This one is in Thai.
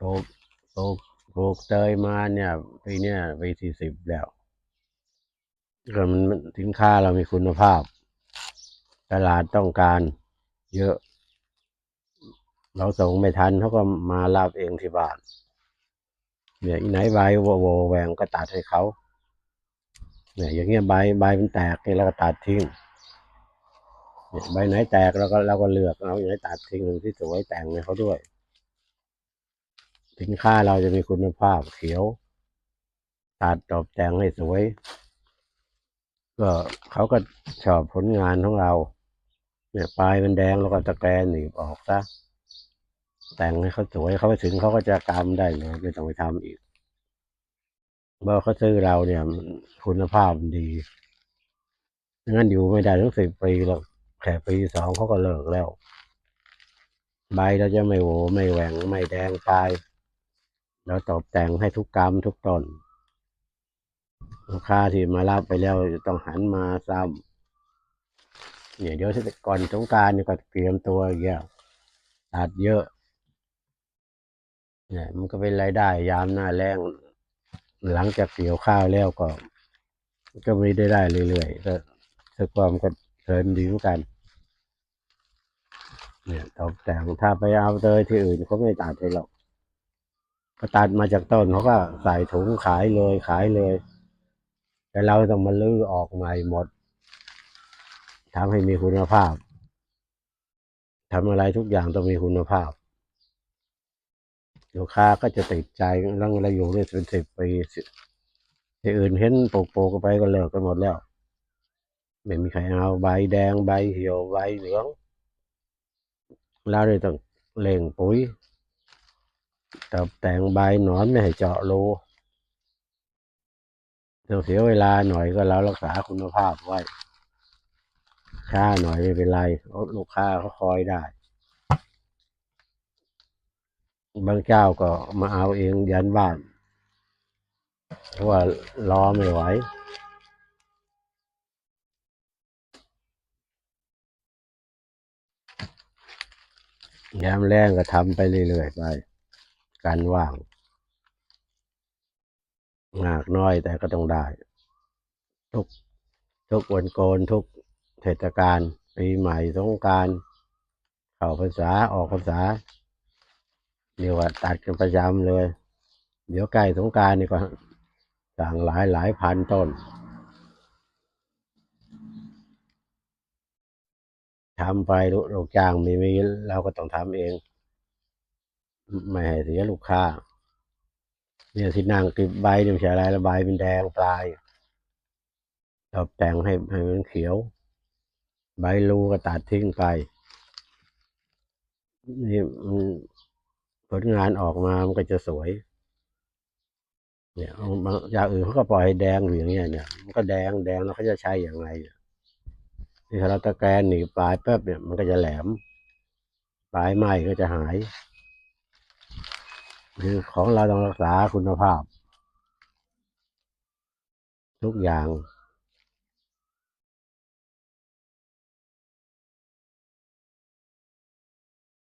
ปลูกปลูกปลูกเตยมาเนี่ยปีเนี้ยปีที่สิบแล้วก็มันมันสินค้าเรามีคุณภาพ ตลาดต้องการเยอะ เราส่งไม่ทันเขาก็มารับเองที่บ้านเนี่ยอีไหนใบโวโวแหวงก็ตัดให้เขาเนี่ยอย่างเงี้ยใบใบมันแตกเนี่ยเราก็ตัดทิ้งเนี่ยใบไหนแตกเราก็เราก็เลือกเอาอย่างไหนตัดทิ้งที่สวยแต่งให้เขาด้วย สินค้าเราจะมีคุณภาพเขียวตัดตบแต่งให้สวย ก็เขาก็ชอบผลงานของเรา เนี่ยปลายมันแดงแล้วก็ตะแกรงหนีบออกซะแต่งให้เขาสวยเขาไปถึงเขาก็จะกำได้เลยไม่ต้องไปทำอีกเมื่อเขาซื้อเราเนี่ยคุณภาพมันดีงั้นอยู่ไม่ได้ทั้งสิบปีหรอกแค่ปีสองเขาก็เลิกแล้ว ใบเราจะไม่โหวไม่แหวงไม่แดงปลาย แล้วตบแต่งให้ทุกกรรมทุกตนลูกค้าที่มารับไปแล้วจะต้องหันมาซ้ำเนี่ยเดี๋ยวก่อนสงการเนี่ยก็เตรียมตัวอย่างเงี้ยตัดเยอะเนี่ยมันก็เป็นรายได้ยามหน้าแรงหลังจากเกี่ยวข้าวแล้วก็ ก็ไม่ได้ได้เรื่อยๆก็สความก็เพลินดีเหมือนกัน เนี่ยตกแต่งถ้าไปเอาเตยที่อื่นเขาไม่ตัดให้หรอก ก็ตัดมาจากต้นเขาก็ใส่ถุงขายเลยขายเลย แต่เราต้องมาลื้อออกใหม่หมดทำให้มีคุณภาพทำอะไรทุกอย่างต้องมีคุณภาพ ลูกค้าก็จะติดใจแล้วเราอยู่ด้เป็นสิบปีสิที่อื่นเห็นปลูกๆกันไปก็เลิกกันหมดแล้ว ไม่มีใครเอาใบแดงใบเหี่ยวใบเหลืองเราเลยต้องเล่งปุ๋ย ตับแต่งใบหนอนไม่ให้เจาะรูต้องเสียเวลาหน่อยก็เรารักษาคุณภาพไว้ ช้าหน่อยไม่เป็นไรลูกค้าเขาคอยได้ บางเจ้าก็มาเอาเองยันบ้าน เพราะว่ารอไม่ไหวยามแรงก็ทำไปเรื่อยๆไป การว่างมากน้อยแต่ก็ต้องได้ ทุกทุกวันโกนทุกเทศกาลปีใหม่สงการเข้าพรรษาออกพรรษาเรียกว่าตัดกันประจำเลย เดี๋ยวใกล้สงการนี่ก็สั่งหลายหลายพันต้นทำไปลูลูกจ้างมีมีเราก็ต้องทำเอง ไม่ให้เสียลูกค้า เนี่ยที่นั่งกิบใบเนี่ยไม่ใช่อะไรละใบเป็นแดงปลายตบแต่งให้ให้มันเขียว ใบรูก็ตัดทิ้งไป นี่มันผลงานออกมามันก็จะสวย เนี่ยอย่างอื่นเขาก็ปล่อยให้แดงอยู่อย่างเงี้ยเนี่ยมันก็แดงแดงแล้วเขาจะใช้อย่างไรเนี่ยถ้าเราตะแกรงหนีบปลายแป๊บเนี่ยมันก็จะแหลม ปลายไหม้ก็จะหาย คือของเราต้องรักษาคุณภาพ ทุกอย่าง